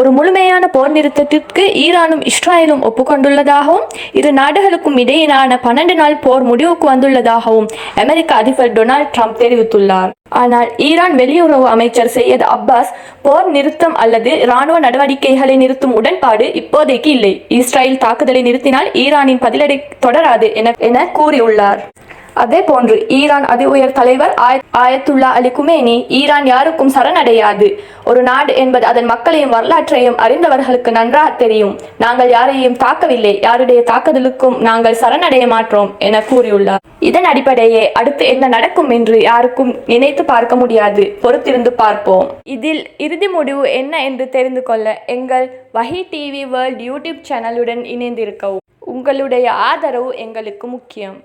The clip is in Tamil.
ஒரு முழுமையான போர் நிறுத்தத்திற்கு ஈரானும் இஸ்ராயலும் ஒப்புக்கொண்டுள்ளதாகவும் இரு நாடுகளுக்கும் இடையிலான பன்னெண்டு நாள் போர் முடிவுக்கு வந்துள்ளதாகவும் அமெரிக்க அதிபர் டொனால்ட் ட்ரம்ப் தெரிவித்துள்ளார். ஆனால் ஈரான் வெளியுறவு அமைச்சர் சையத் அப்பாஸ் போர் நிறுத்தம் அல்லது இராணுவ நடவடிக்கைகளை நிறுத்தும் உடன்பாடு இப்போதைக்கு இல்லை. இஸ்ரேல் தாக்குதலை நிறுத்தினால் ஈரானின் பதிலடி தொடராது என என கூறியுள்ளார். அதே போன்று ஈரான் அதி உயர் தலைவர் ஆயத்துல்லா அலி குமேனி ஈரான் யாருக்கும் சரணடையாது. ஒரு நாடு என்பது அதன் மக்களையும் வரலாற்றையும் அறிந்தவர்களுக்கு நன்றாக தெரியும். நாங்கள் யாரையும் தாக்கவில்லை. யாருடைய தாக்குதலுக்கும் நாங்கள் சரணடைய மாற்றோம் என கூறியுள்ளார். இதன் அடிப்படையே அடுத்து என்ன நடக்கும் என்று யாருக்கும் நினைத்து பார்க்க முடியாது. பொறுத்திருந்து பார்ப்போம். இதில் இறுதி முடிவு என்ன என்று தெரிந்து கொள்ள எங்கள் வஹி டிவி வேர்ல்ட் யூடியூப் சேனலுடன் இணைந்திருக்கவும். உங்களுடைய ஆதரவு எங்களுக்கு முக்கியம்.